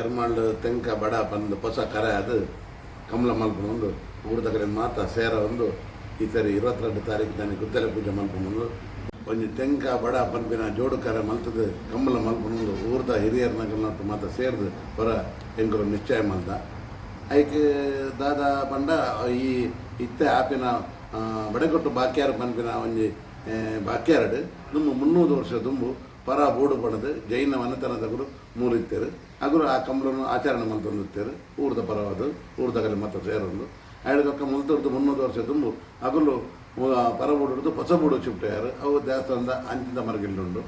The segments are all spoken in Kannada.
ಎರ್ಮಾಳ್ ತೆಂಕ, ಬಡ ಬಂದು ಹೊಸ ಕರೆ ಅದು ಕಮಲ ಮಲ್ಪನ ಒಂದು ಊರದ ಕಡೆ ಮಾತ ಸೇರ ಒಂದು ಈ ಸರಿ ಇರುವತ್ತೆರಡು ತಾರೀಕು ತಾನೆ ಗುದ್ದಲೆ ಪೂಜೆ ಮಲ್ಪನೊಂದು ಒಂದು ತೆಂಕ, ಬಡ ಪನ್ಪಿನ ಜೋಡು ಕರೆ ಮಲ್ತದು, ಕಮಲ ಮಲ್ಪನೊಂದು ಊರ್ದ ಹಿರಿಯರ ನಗಲ್ನಟ್ಟು ಮಾತ ಸೇರ್ದು, ಹೊರ ಹೆಂಗರು ನಿಶ್ಚಯ ಮಲ್ತ ಐಕೆ ದಾದಾ ಪಂಡ ಈ ಇತ್ತೆ ಆಪಿನ ಬಡಗೊಟ್ಟು ಬಾಕ್ಯಾರ ಪನ್ಪಿನ ಒಂಜಿ ಬಾಕ್ಯಾರಡು ದುಂಬು ಮುನ್ನೂರು ವರ್ಷ ದುಂಬು ಪರ ಬೋಡು ಪಡೆದು, ಜೈನ ಮನೆತನದವರು ಮೂರಿತ್ತೇರು ಅಗುರು ಆ ಕಂಬಳನ್ನು ಆಚರಣೆ ಮಲ್ತೊಂದಿತ್ತೇರು ಊರ್ದ ಪರವಾದ ಊರ್ದ ಕಲೆ ಮತ್ತೆ ಸೇರೊಂದು ಐದಕ್ಕ ಮುಲ್ತೊಡ್ದು ಮುನ್ನೂರು ವರ್ಷ ತುಂಬು. ಅಗಲು ಪರ ಬೋಡು ಹೊಸ ಬೂಡು ಅವು ದೇವಸ್ಥಾನದ ಅಂಚಿನ ಮರಗಿಲ್ಲುಂಡು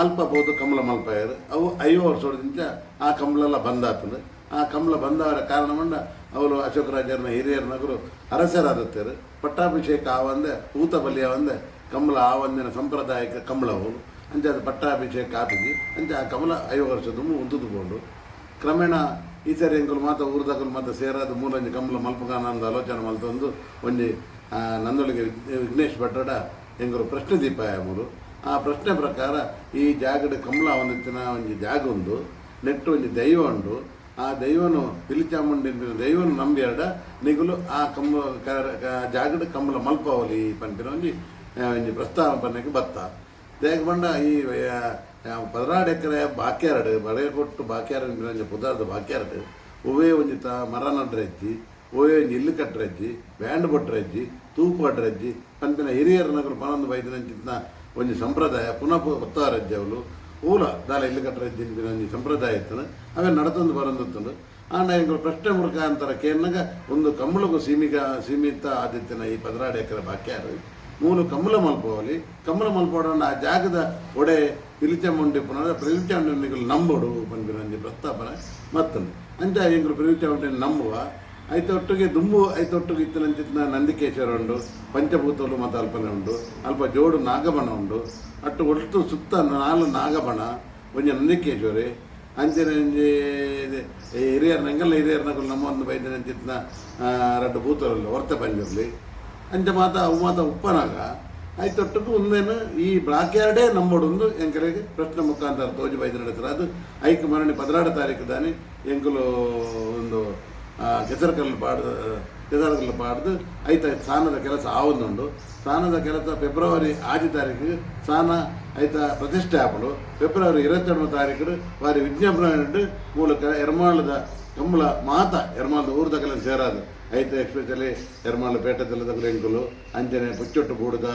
ಅಲ್ಪ ಬೋದು ಕಮಲ ಮಲ್ಪಾಯರು ಅವು ಐವ ವರ್ಷದಿಂದ ಆ ಕಮಲೆಲ್ಲ ಬಂದಾತಂದು ಆ ಕಮಲ ಬಂದವರ ಕಾರಣ ಮಂಡ ಅವರು ಅಶೋಕ ರಾಜರನ್ನ ಹಿರಿಯರ ನಗರು ಅರಸರಾದತ್ತೇರು. ಪಟ್ಟಾಭಿಷೇಕ ಆವಂದೆ ಊತ ಬಲಿಯ ಒಂದೆ ಕಮಲ ಆವಂದಿನ ಸಂಪ್ರದಾಯಕ ಕಮಲವು ಅಂಚೆ ಅದು ಪಟ್ಟಾಭಿಷೇಕ ಆಪಿಗೆ ಅಂತೆ ಆ ಕಮಲ ಐವ ವರ್ಷದ ಮುಂದುಕೊಂಡು ಕ್ರಮೇಣ ಈ ಸರಿ ಎಂಕುಲು ಮಾತ ಊರ್ದಕಲು ಮಾತ ಸೇರಾದ ಮೂಲಂಜಿ ಕಮಲ ಮಲ್ಪಗಾನಂದ ಆಲೋಚನೆ ಮಲ್ತಂದು ಆ, ನಂದೊಳಗೆ ವಿಘ್- ವಿಘ್ನೇಶ್ ಭಟ್ರಡ ಎಂಗರು ಪ್ರಶ್ನೆ ದೀಪ ಮೂರು ಆ ಪ್ರಶ್ನೆ ಪ್ರಕಾರ ಈ ಜಾಗದ ಕಮಲ ಒಂದಿತ್ತಿನ ಒಂದು ಜಾಗ ಉಂಡು ನೆಟ್ಟು ಒಂದು ದೈವ ಉಂಡು ಆ ದೈವನು ಪಿಲಿಚಾಮುಂಡಿ ದೈವನು ನಂಬಿಯರಡ ನಿಗುಲು ಆ ಕಮ್ಮ ಜಾಗಡ ಕಮಲ ಮಲ್ಪವಲಿ ಪಂಪಿನ ಒಂದು ಪ್ರಸ್ತಾವ ಒಂಜಿ ಪ್ರಸ್ತಾವನೆಗೆ ಬತ್ತ. ದೇಗ ಬಂಡ ಈ ಪದರಾಡು ಎಕರೆ ಬಾಕ್ಯಾರಡು ಬರೆಯ ಕೊಟ್ಟು ಬಾಕ್ಯಾರ ಪುದಾರ್ದ ಬಾಕ್ಯಾರಡು ಹೂವೇ ಒಂಜಿ ತ ಮರ ನಡ್ರಜ್ಜಿ ಹೂವೇ ಒಂಜಿ ಇಲ್ಲು ಕಟ್ಟರೈತಿ ಬ್ಯಾಂಡ್ ಬಟ್ರಜ್ಜಿ, ತೂಪು ಅಡ್ರೈತಿ ಪಂಪಿನ ಹಿರಿಯರ ನಗರ ಪನೊಂದು ಬೈದಿನಂಚಿನ ಒಂಜಿ ಸಂಪ್ರದಾಯ, ಪುನಃ ಒತ್ತಾರಜ್ಜಿ ಅವಳು ಊಲ, ದಾಲ ಇಲ್ಲು ಕಟ್ಟರೈತಿ ಒಂಜಿ ಸಂಪ್ರದಾಯ ಇತ್ತನು. ಅವೇ ನಡತೊಂದು ಬರಂದಿತ್ತನು ಆಂಡ ಎಂಕಲು ಪ್ರಶ್ನೆ ಮುಖಾಂತರ ಕೇನಾಗ ಒಂದು ಕಮ್ಮಳಗೂ ಸೀಮಿತ ಸೀಮಿತ ಆದಿತ್ಯನ ಈ ಪದರಾಡು ಎಕರೆ ಬಾಕ್ಯಾರು. ಮೂಲು ಕಮಲ ಮಲ್ಪೋಲಿ ಕಮಲ ಮಲ್ಪೋಡೋಣ ಆ ಜಾಗದ ಒಡೆ ಪಿಲಿಚಮುಂಡಿ ಪುನಃ ಪಿಲಿಚಮುಂಡಿಗಳು ನಂಬೋಡು ಪಂಪಿನ ಪ್ರಸ್ತಾಪನೆ. ಮತ್ತೊಂದು ಅಂಚ ಎಂಗಳು ನಂಬುವ? ಐತೊಟ್ಟಿಗೆ ದುಂಬು, ಐತೊಟ್ಟಿಗೆ ಇತ್ತಿನಂಚಿತ್ನ ನಂದಿಕೇಶ್ವರ ಉಂಡು ಪಂಚಭೂತಗಳು ಮತ್ತು ಅಲ್ಪನೆ ಉಂಡು, ಅಲ್ಪ ಜೋಡು ನಾಗಬಣ ಉಂಡು, ಅಟ್ಟು ಒಟ್ಟು ಸುತ್ತ ನಾಲ್ಕು ನಾಗಬಣ ಒಂಜಿ ನಂದಿಕೇಶ್ವರಿ ಅಂಚನೆ ಒಂಜಿ ಹಿರಿಯರ್ ನಂಗೆಲ್ಲ ಹಿರಿಯರ್ನಗಳು ನಮ್ಮ ಒಂದು ಬೈದಿನಂಚಿತ್ನ ರಡ್ಡು ಭೂತರಲ್ಲಿ ಹೊರತೆ ಪಂಜರ್ಲಿ ಅಂಚ ಮಾತ, ಅವು ಮಾತ ಉಪ್ಪನಾಗ ಐತೊಟ್ಟಕ್ಕೂ ಒಂದೇನು, ಈ ಬ್ಲಾಕ್ಯಾರ್ಡೇ ನಂಬೋಡೊಂದು ಎಂಕಲೆಗೆ ಪ್ರಶ್ನೆ ಮುಖಾಂತರ ತೋಜಿ ಬೈದು ನಡೆತಾರೆ ಅದು ಐಕ್ ಮರಣಿ ಪದಿನಾರು ತಾರೀಕು ದಾನಿ ಎಂಕುಲು ಒಂದು ಕೆಸರಕಲ್ಲು ಪಾಡ್ದು ಕೆಸರಕಲ್ಲು ಪಾಡ್ದು ಐತ ಸ್ನಾನದ ಕೆಲಸ ಆವೊಂದುಂಡು. ಸ್ನಾನದ ಕೆಲಸ ಫೆಬ್ರವರಿ ಆದಿ ತಾರೀಕು ಸ್ನಾನ ಐತ ಪ್ರತಿಷ್ಠೆ ಆಪಡು ಫೆಬ್ರವರಿ ಇರತ್ತೆರಡು ತಾರೀಕು ವಾರಿ ವಿಜ್ಞಾಪನೆ ಮೂಲಕ ಎರ್ಮಾಳದ ಕಂಬಳ ಮಾತ, ಎರ್ಮಾಳದ ಊರ್ದ ಕೆಲಸ ಸೇರಾದು. ಐತೆ ఎస్పెషల్లీ ಎರ್ಮಾಳ ಪೇಟದಲ್ಲದ ಎಂಕುಲು ಅಂಜನೆ ಪುಚ್ಚೊಟ್ಟು ಬೂಡದ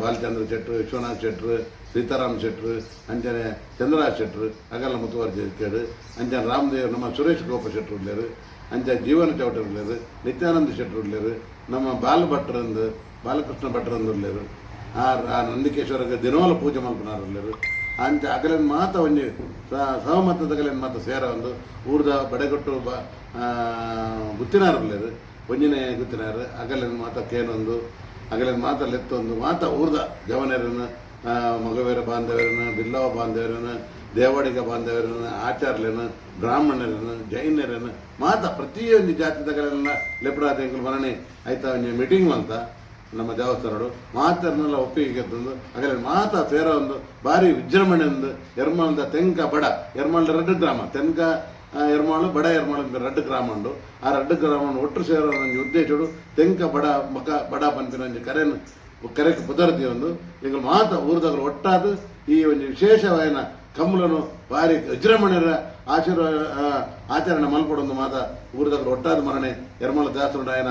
ಬಾಲಚಂದ್ರ ಶೆಟ್ರು, ವಿಶ್ವನಾಥ್ ಶೆಟ್ರು, ಸೀತಾರಾಮ್ ಶೆಟ್ರು, ಅಂಜನೆ ಚಂದ್ರರಾಜ್ ಶೆಟ್ರು, ಅಗಲ ಮುತುವರ್ಜಿ ಇರ್ತಾడు ಅಂಜನೆ ರಾಮದೇವ್, ನಮ್ಮ ಸುರೇಶ್ ಗೋಪ ಶೆಟ್ರು ಉಳ್ಳೇರು ಅಂಚ ಜೀವನ ಚೌಟರು ಉಳ್ಳೇರು ನಿತ್ಯಾನಂದ ಶೆಟ್ಟರು ಉಳ್ಳೇರು ನಮ್ಮ ಬಾಲ ಭಟ್ರಂದು, ಬಾಲಕೃಷ್ಣ ಭಟ್ರಂದು ಉಳ್ಳೇರು ಆ ನಂದಿಕೇಶ್ವರಗೆ ದಿನವಲ ಪೂಜೆ ಮಲ್ಪನಾರು ಉಳ್ಳೇರು ಅಂಚ ಅಗಲಿನ ಮಾತ ಒಂಜಿ ಸಹಮತದಗಲಿನ ಮಾತ ಸೇರ ಒಂದು ಊರ್ದ ಬಡಗಟ್ಟು ಬ ಗುತ್ತಿನಾರು ಉಳ್ಳೇರು ಒಂಜಿನೇ ಗುತ್ತಿನಾರು ಮಾತ ಕೇನೊಂದು, ಅಗಲಿನ ಮಾತ ಲೆತ್ತೊಂದು ಮಾತ ಊರ್ದ ಜವನರನ್ನು ಮಗವೇರ ಬಾಂಧವ್ಯರನ್ನು, ಬಿಲ್ಲವ ಬಾಂಧವ್ಯರನ್ನು, ದೇವಾಡಿಗ ಬಾಂಧವ್ಯರನ್ನು, ಆಚಾರ್ಯರನ್ನು, ಬ್ರಾಹ್ಮಣರನ್ನು, ಜೈನರನ್ನು ಮಾತ ಪ್ರತಿಯೊಂದು ಜಾತಿದಗಳೆಲ್ಲ ಲೆಪಡಾದ ಮರಣೆ ಮರಣಿ ಆಯ್ತಾ ಒಂಜಿ ಮೀಟಿಂಗ್ ಅಂತ ನಮ್ಮ ದೇವಸ್ಥಾನಗಳು. ಮಾತನ್ನೆಲ್ಲ ಒಪ್ಪಿಗೆ ತಂದು, ಹಾಗಾದ್ರೆ ಮಾತ ಸೇರ ಒಂದು, ಭಾರಿ ವಿಜೃಂಭಣೆ ಒಂದು, ಎರ್ಮಾಳದ ತೆಂಕ ಬಡ, ಎರ್ಮಾಳದ ರೆಡ್ ಗ್ರಾಮ. ತೆಂಕ ಎರ್ಮಾಳು ಬಡ ಎರ್ಮಾಳು ರಡ್ಡು ರೆಡ್ ಗ್ರಾಮ ಉಂಡು ಆ ರೆಡ್ ಗ್ರಾಮ ಒಟ್ಟು ಸೇರೋ ಒಂದು ಉದ್ದೇಶಡು ತೆಂಕ ಬಡ, ಮಕ, ಬಡ ಪಂಪಿನ ಒಂದು ಕರೆಯನ್ನು ಕರೆಕ್ ಪುದರ್ತಿ ಒಂದು. ಈಗ ಮಾತ ಊರದಾಗ ಒಟ್ಟಾದ ಈ ಒಂದು ವಿಶೇಷವಾದ ಕಮಲನು ಭಾರಿ ವಿಜೃಂಭಣೆಯ ಆಶೀರ್ವಾದ ಆ, ಆಚರಣೆ ಮಲ್ಪಡೊಂದು ಮಾತ. ಊರ್ದಗಳು ಒಟ್ಟಾದ ಮರಣೆ ಎರಮಳ ದಾಸರುಡಾಯನ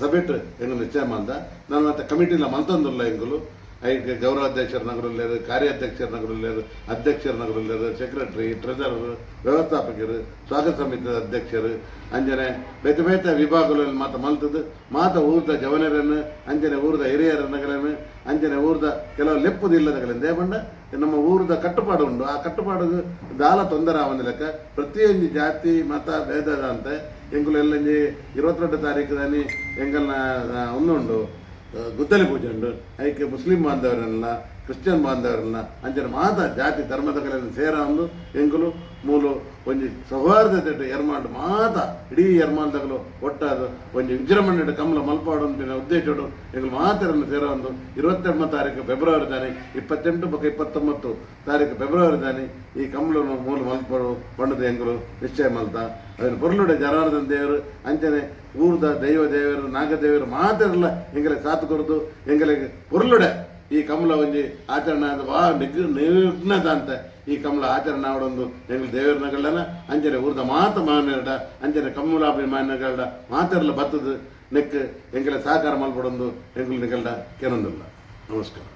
ಸಭೆಟ್ ಎಂಗಳು ನಿಶ್ಚಯ ನಾನು ಮತ್ತೆ ಕಮಿಟಿಲ ಮಲ್ತಂದಿಲ್ಲ ಎಂಗುಲು ಐದು ಗೌರವಾಧ್ಯಕ್ಷರ ನಗರಲ್ಲೇರು ಕಾರ್ಯಾಧ್ಯಕ್ಷರ ನಗರಲ್ಲೇರು ಅಧ್ಯಕ್ಷರ ನಗರಲ್ಲೇರು ಸೆಕ್ರೆಟರಿ ಟ್ರೆಜರರ್ ವ್ಯವಸ್ಥಾಪಕರು, ಸ್ವಾಗತ ಸಮಿತಿಯ ಅಧ್ಯಕ್ಷರು, ಅಂಜನೆ ಬೇತೆ ಬೇತೆ ವಿಭಾಗಗಳಲ್ಲಿ ಮಾತ ಮಲ್ತದ್ದು. ಮಾತ ಊರ್ದ ಜವನರನ್ನು, ಅಂಜನೆ ಊರ್ದ ಹಿರಿಯರ ನಗರನ್ನು, ಅಂಜನೆ ಊರ್ದ ಕೆಲವು ಲೆಪ್ಪುದಿಲ್ಲದಗಳಿಂದ ಬಂಡ ನಮ್ಮ ಊರ್ದ ಕಟ್ಟುಪಾಡು ಉಂಡು ಆ ಕಟ್ಟುಪಾಡು ದಾಲ ತೊಂದರೆ ಆವಂದ ಲೆಕ್ಕ. ಪ್ರತಿಯೊಂದು ಜಾತಿ, ಮತ ಭೇದ ಅಂತ ಎಂಗುಲು ಎಲ್ಲ ಇರುವತ್ತೆರಡು ತಾರೀಕು ದಾನಿ ಎಂಗಲ್ನ ಒಂದುಂಡು ಗುದ್ದಲಿ ಪೂಜೆ ಉಂಟು. ಅದಕ್ಕೆ ಮುಸ್ಲಿಂ ಬಾಂಧವರನ್ನ ಕ್ರಿಶ್ಚಿಯನ್ ಬಾಂಧವರನ್ನ ಅಂಚನೆ ಮಾತ ಜಾತಿ ಧರ್ಮದಗಳನ್ನು ಸೇರ ಒಂದು ಎಂಗುಲು ಮೂಲು, ಒಂಜಿ ಸೌಹಾರ್ದತೆ ಎರ್ಮಾಂಡ್ ಮಾತ, ಇಡೀ ಎರ್ಮಾಂಡಗಳು ಒಟ್ಟಾದ ಒಂಜಿ ವಿಜೃಂಭಣೆ ಕಮಲ ಮಲ್ಪಾಡು ಉದ್ದೇಶ ಉದ್ದೇಶಡು ಎಂಗಳು ಮಾತರನ್ನು ಸೇರೊಂದು ಇರುವತ್ತೆಂಟು ತಾರೀಕು ಫೆಬ್ರವರಿ ದಾನಿ ಇಪ್ಪತ್ತೆಂಟು ಪಕ್ಕ ಇಪ್ಪತ್ತೊಂಬತ್ತು ತಾರೀಕು ಫೆಬ್ರವರಿ ದಾನಿ ಈ ಕಮಲನ್ನು ಮೂಲ ಮಲ್ಪಡು ಬಣ್ಣದ ಎಂಗಳು ನಿಶ್ಚಯ ಮಲ್ತ. ಅದನ್ನು ಪೊರ್ಲುಡೆ ಜನಾರ್ದನ್ ದೇವರು ಅಂಚನೆ ಊರ್ದ ದೈವ ದೇವರು, ನಾಗದೇವರು ಮಾತೆಲ್ಲ ಎಂಗಲೆ ಕಾತು ಕೊರದು ಪೊರ್ಲುಡೆ ಈ ಕಮಲ ಒಂಜಿ ಆಚರಣೆ ಅದು ಬಹಳ ನಿಗ್ ನಿರ್ಘ್ನದ ಅಂತ ಈ ಕಮಲ ಆಚರಣೆ ಆವಡೊಂದು ಎಂಗ್ಲ ದೇವರನಗಳನ್ನ ಅಂಜನೆ ಉರ್ದ ಮಾತ ಮಾನ್ಯರಡ ಅಂಜನೆ ಕಮಲಾಭಿಮಾನಗಳ ಮಾತೆಲ್ಲ ಬತ್ತದು ನೆಕ್ ಎಂಗಲ ಸಹಕಾರ ಮಲ್ಪಡೊಂದು ಎಂಗ್ಲ ನಿಗಲ್ಡ ಕೆನೊಂದಿಲ್ಲ ನಮಸ್ಕಾರ.